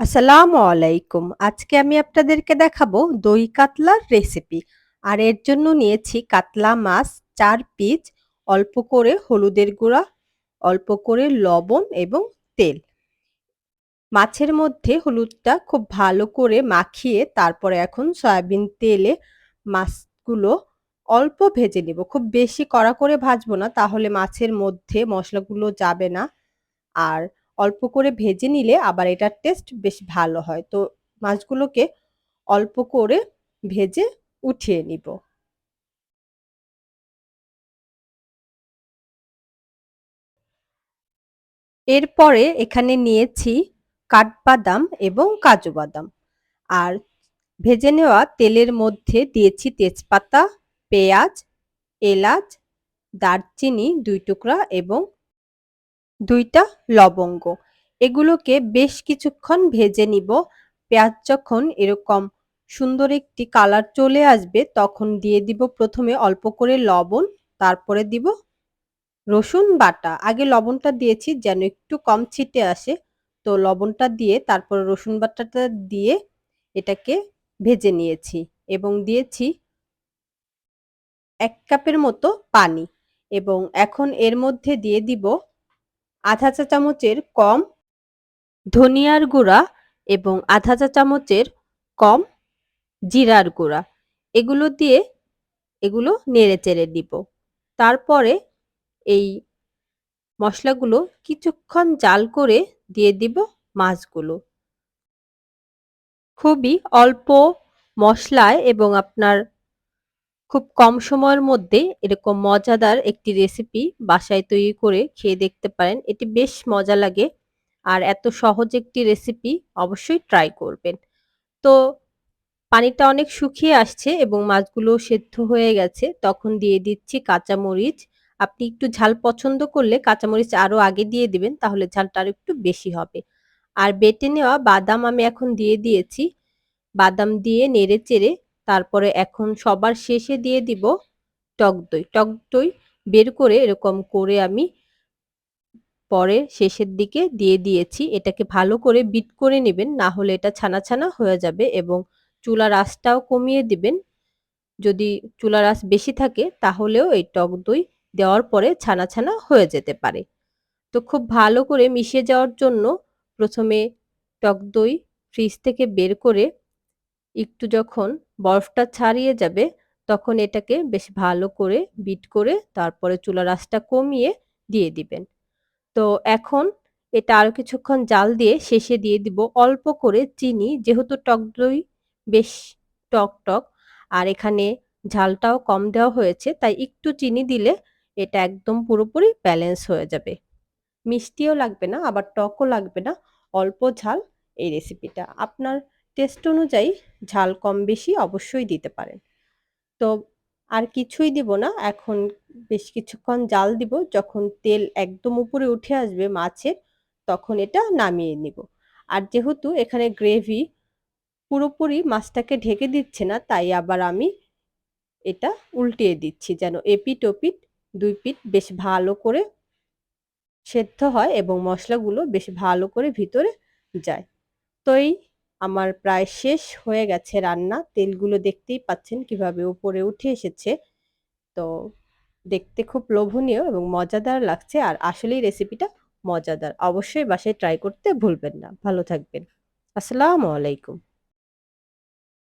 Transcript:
আসসালামু আলাইকুম। আজকে আমি আপনাদেরকে দেখাবো দই কাতলার রেসিপি। আর এর জন্য নিয়েছি কাতলা মাছ চার পিস, অল্প করে হলুদের গুঁড়া, অল্প করে লবণ এবং তেল। মাছের মধ্যে হলুদটা খুব ভালো করে মাখিয়ে তারপরে এখন সয়াবিন তেলে মাছগুলো অল্প ভেজে নেব খুব বেশি কড়া করে ভাজবো না তাহলে মাছের মধ্যে মশলাগুলো যাবে না। আর অল্প করে ভেজে নিলে আবার এটার টেস্ট বেশ ভালো হয়। তো মাছগুলোকে অল্প করে ভেজে উঠিয়ে নিব। এরপরে এখানে নিয়েছি কাঠবাদাম এবং কাজু বাদাম। আর ভেজে নেওয়া তেলের মধ্যে দিয়েছি তেজপাতা, পেঁয়াজ, এলাচ, দারচিনি দুই টুকরা এবং ২ টা লবঙ্গ। এগুলোকে বেশ কিছুক্ষণ ভেজে নিব। পেঁয়াজ যখন এরকম সুন্দর একটি কালার চলে আসবে তখন দিয়ে দিব প্রথমে অল্প করে লবণ, তারপরে দিব রসুন বাটা। আগে লবণটা দিয়েছি যেন একটু কম ছিটে আসে। তো লবণটা দিয়ে তারপরে রসুন বাটাটা দিয়ে এটাকে ভেজে নিয়েছি এবং দিয়েছি এক কাপের মতো পানি এবং এখন এর মধ্যে দিয়ে দিব আধা চা চামচের কম, ধনিয়ার গুঁড়া এবং আধা চা চামচের কম, জিরার গুঁড়া। এগুলো দিয়ে এগুলো নেড়ে চেড়ে দিব তারপরে এই মশলাগুলো কিছুক্ষণ জাল করে দিয়ে দিব মাছগুলো। খুবই অল্প মশলায় এবং আপনার খুব কম সময়ের মধ্যে এরকম মজাদার একটি রেসিপি বাসায় তৈরি করে খেয়ে দেখতে পারেন। এটি বেশ মজা লাগে আর এত সহজ একটি রেসিপি অবশ্যই ট্রাই করবেন। তো পানিটা অনেক শুকিয়ে আসছে এবং মাছগুলো সেদ্ধ হয়ে গেছে। তখন দিয়ে দিচ্ছি কাঁচামরিচ। আপনি একটু ঝাল পছন্দ করলে কাঁচামরিচ আরও আগে দিয়ে দিবেন, তাহলে ঝালটা আরও একটু বেশি হবে। আর বেটে নেওয়া বাদাম আমি এখন দিয়ে দিয়েছি। বাদাম দিয়ে নেড়ে চেড়ে তারপরে এখন সবার শেষে দিয়ে দিব টক দই। টক দই বের করে এরকম করে আমি পরে শেষের দিকে দিয়ে দিয়েছি। এটাকে ভালো করে বিট করে নেবেন, না হলে এটা ছানা ছানা হয়ে যাবে এবং চুলার আঁচটাও কমিয়ে দিবেন। যদি চুলার আঁচ বেশি থাকে তাহলেও এই টক দই দেওয়ার পরে ছানা ছানা হয়ে যেতে পারে। তো খুব ভালো করে মিশে যাওয়ার জন্য প্রথমে টক দই ফ্রিজ থেকে বের করে একটু যখন বরফটা ছাড়িয়ে যাবে, তখন এটাকে বেশ ভালো করে বিট করে তারপরে চুলার আঁচটা কমিয়ে দিয়ে দিবেন। তো এখন এটা আরও কিছুক্ষণ জাল দিয়ে শেষে দিয়ে দিব অল্প করে চিনি, যেহেতু টক দই বেশ টক টক, আর এখানে ঝালটাও কম দেওয়া হয়েছে, তাই একটু চিনি দিলে এটা একদম পুরোপুরি ব্যালেন্স হয়ে যাবে। মিষ্টিও লাগবে না, আবার টকও লাগবে না, অল্প ঝাল এই রেসিপিটা। আপনার টেস্ট অনুযায়ী ঝাল কম বেশি অবশ্যই দিতে পারেন। তো আর কিছুই দিব না, এখন বেশ কিছুক্ষণ জাল দিব, যখন তেল একদম উপরে উঠে আসবে মাছের, তখন এটা নামিয়ে নিব। আর যেহেতু এখানে গ্রেভি পুরোপুরি মাছটাকে ঢেকে দিচ্ছে না, তাই আবার আমি এটা উল্টিয়ে দিচ্ছি যেন এপিট ওপিট দুই পিট বেশ ভালো করে সেদ্ধ হয় এবং মশলাগুলো বেশ ভালো করে ভিতরে যায়। তো এই আমার প্রায় শেষ হয়ে গেছে রান্না। তেলগুলো দেখতেই পাচ্ছেন কীভাবে উপরে উঠে এসেছে। তো দেখতে খুব লোভনীয় এবং মজাদার লাগছে আর আসলেই রেসিপিটা মজাদার। অবশ্যই বাসায় ট্রাই করতে ভুলবেন না। ভালো থাকবেন। আসসালামু আলাইকুম।